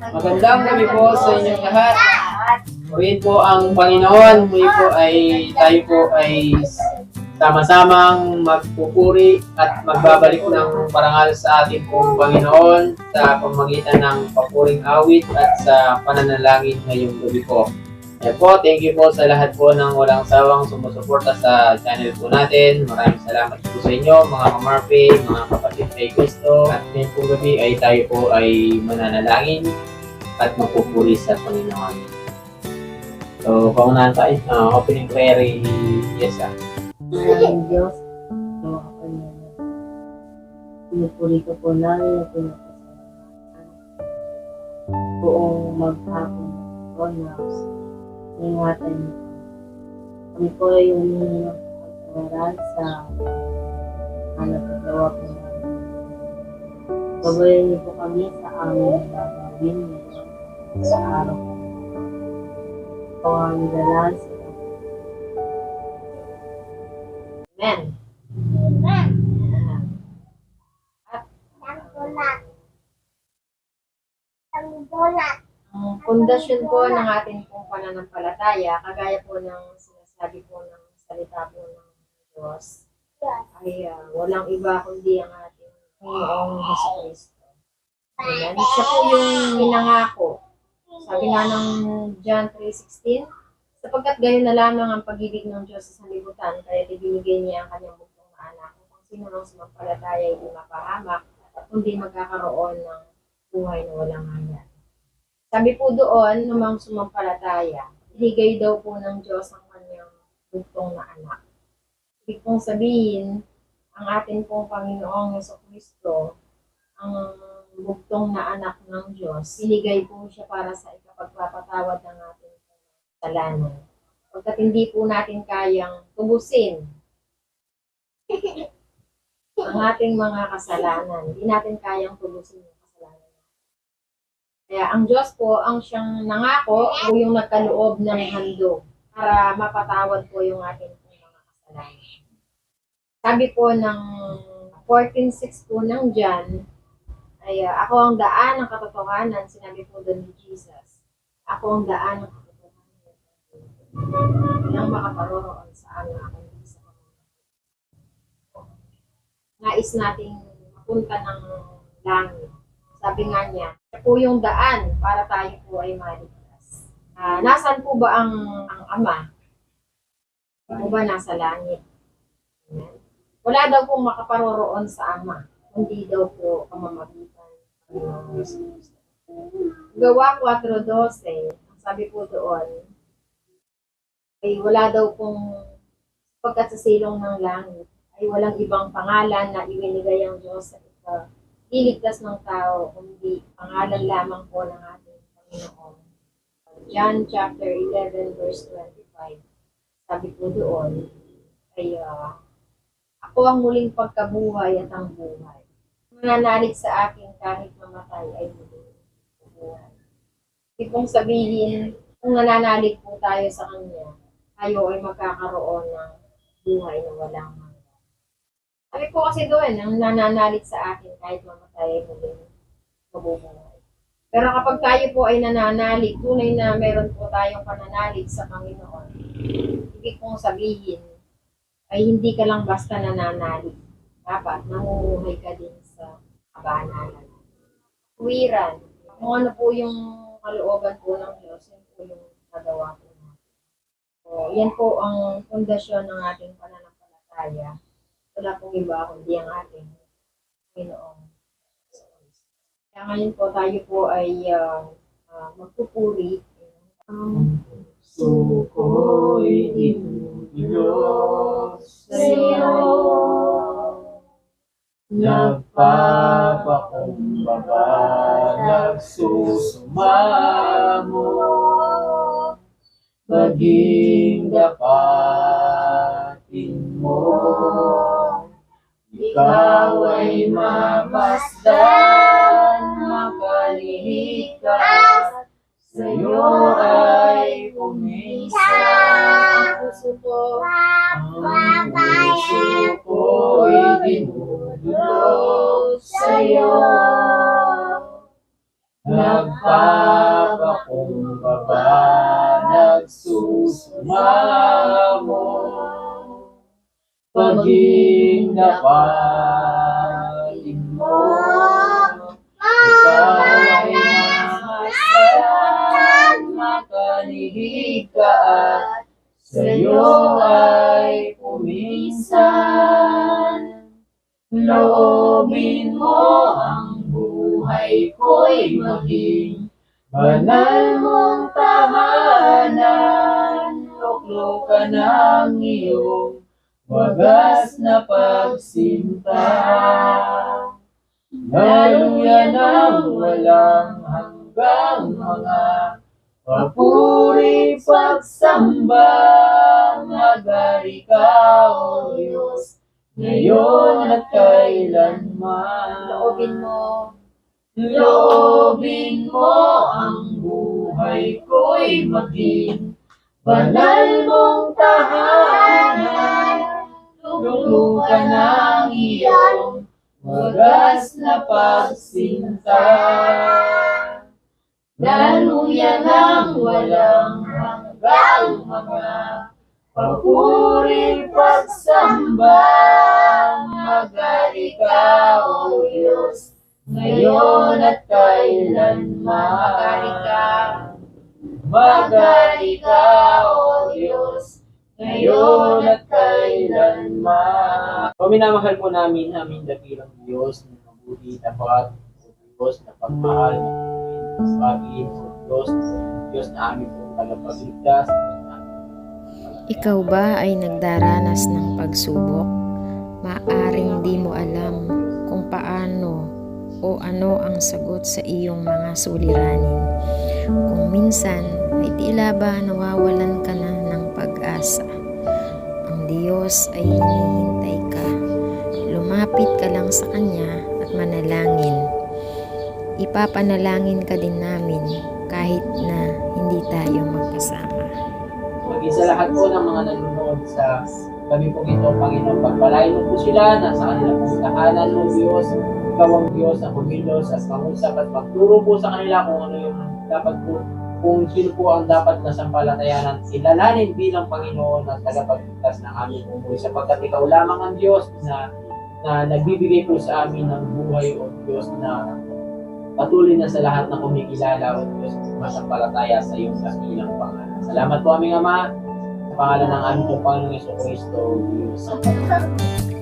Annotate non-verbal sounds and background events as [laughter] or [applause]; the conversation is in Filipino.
Magandang gabi po sa inyong lahat. Muli po ang Panginoon. Muli po ay tayo po ay sama-samang magpupuri at magbabalik ng parangal sa ating pong Panginoon sa pamagitan ng papuring awit at sa pananalangin ngayong gabi po. Ayan po, thank you po sa lahat po ng walang sawang sumusuporta sa channel po natin. Maraming salamat po sa inyo, mga kamarpe, mga kapatid kay Kristo. At ngayon po gabi ay tayo po ay mananalangin at magpupuri sa Panginoon. So, paunahan tayo. Uh, opening prayer, yes ah. Maraming Diyos, mga kapanyana. Pinupuri ko po namin at pinapasalamatan. Buong maghapon po na ingatan niyo. Kami po ay humingi ng pagkawaran sa mga nagagawa po namin. Gabayan niyo po kami sa aming gagawin ngayon sa araw po. Ito ang dalan sa Amen. Ang pundasyon po ng ating pong pananampalataya, kagaya po ng sinasabi po ng salita po ng Diyos, ay ah, walang iba kundi ang ating Panginoong Heso Kristo. Amen. Siya po yung minangako. Sabi nga ng John 3.16, sapagkat gayon na lamang ang pag-ibig ng Diyos sa sanlibutan, kaya ibinigay niya ang kanyang bugtong na anak upang sino mang sumampalataya hindi mapahamak, kundi magkakaroon ng buhay na walang hanggan. Sabi po doon, namang sumampalataya, higay daw po ng Diyos ang kanyang bugtong na anak. Ibig pong sabihin, ang ating pong Panginoong Yeso Kristo, ang bugtong na anak ng Diyos, binigay po siya para sa ikapagpapatawad ng ating kasalanan. Pagkat hindi po natin kayang tubusin [laughs] ang ating mga kasalanan, hindi natin kayang tubusin kaya ang Diyos po, ang siyang nangako, o yung nagkaloob ng handog para mapatawad po yung ating mga kasalanan. Sabi po ng 14.6 po ng John, ay uh, ako ang daan ng katotohanan, sinabi po doon ni Jesus. Ako ang daan ng katotohanan. Nang makaparoroon sa amin ako sa Nais nating mapunta ng langit. Sabi nga niya, siya po yung daan para tayo po ay maligtas. Ah, nasaan po ba ang, ang Ama? Ano ba nasa langit? Wala daw pong makaparoroon sa Ama, kundi daw po pamamagitan ng Panginoong Jesus. Gawa 4.12, ang sabi po doon, ay wala daw pong pagkat sa silong ng langit, ay walang ibang pangalan na ibinigay ang Diyos sa ito iligtas ng tao, kundi pangalan lamang po ng ating Panginoon. John chapter 11 verse 25. Sabi po doon, ay ah, ako ang muling pagkabuhay at ang buhay. Mananalig sa akin kahit mamatay ay muling buhay. Ibig pong sabihin, kung nananalig po tayo sa Kanya, tayo ay magkakaroon ng buhay na walang Sabi ko kasi doon, ang nananalig sa akin kahit mamatay ay muling mabubuhay. Pero kapag tayo po ay nananalig, tunay na meron po tayong pananalig sa Panginoon, ibig kong sabihin, ay hindi ka lang basta nananalig. Dapat namumuhay ka din sa kabanalan. Tuwiran, kung ano po yung kalooban po ng Diyos, yan po yung nagawa po natin. So, yan po ang pundasyon ng ating pananampalataya wala pong iba kundi ang ating Panginoong. Kaya ngayon po tayo po ay uh, uh, magpupuri. Ang Suko'y inuulos sa iyo, nagpapakumbaba, nagsusumamo, maging dapatin Ikaw ay mamasdan, makalihikas, sa iyo ay umisa. ang puso ko Ang puso ko'y dinudulog sa'yo. Na nagpapakumbaba, nagsusumamo. Paging dapain mo, ikaw ay namasan, makanilig ka at sa'yo ay kuminsan. Loobin mo ang buhay ko'y maging banal mong tahanan. Luklukan ang iyong wagas na pagsinta. Naluyan ang walang hanggang mga papuri pagsamba. Magari ka, O Diyos, ngayon at kailanman. Loobin mo. Loobin mo ang buhay ko'y maging banal mong tahanan. Lulukan ang iyong wagas na pagsinta. Daluyan ang walang hanggang mga papuri pagsamba. Magari ka, O Diyos, ngayon at kailanman. Magari ka. Magari ka, O ngayon at kailanman. O minamahal po namin aming dakilang Diyos na mabuti, tapat, O Diyos na pagmahal, bagin, O Diyos, Diyos na aming pong tagapagligtas, na Ikaw ba ay nagdaranas ng pagsubok? Maaring di mo alam kung paano o ano ang sagot sa iyong mga suliranin. Kung minsan ay tila ba nawawalan ka na ng pag-asa. Ang Diyos ay hinihintay ka. Lumapit ka lang sa Kanya at manalangin. Ipapanalangin ka din namin kahit na hindi tayo magkasama. Maging sa lahat po ng mga nanonood sa gabi po ito, Panginoon, pagpalain mo po sila, nasa kanila pong tahanan mo, Diyos. Ikaw ang Diyos na kumilos at mangusap at magturo po sa kanila kung ano yung dapat po, kung sino po ang dapat na sampalatayanan ilalanin bilang Panginoon at tagapagligtas ng aming buhay sapagkat ikaw lamang ang Diyos na na nagbibigay po sa amin ng buhay o Diyos na patuloy na sa lahat na kumikilala o Diyos masampalataya sa iyong dakilang pangalan. Salamat po aming Ama sa pangalan ng aming Panginoong Yeso Cristo, Diyos. [laughs]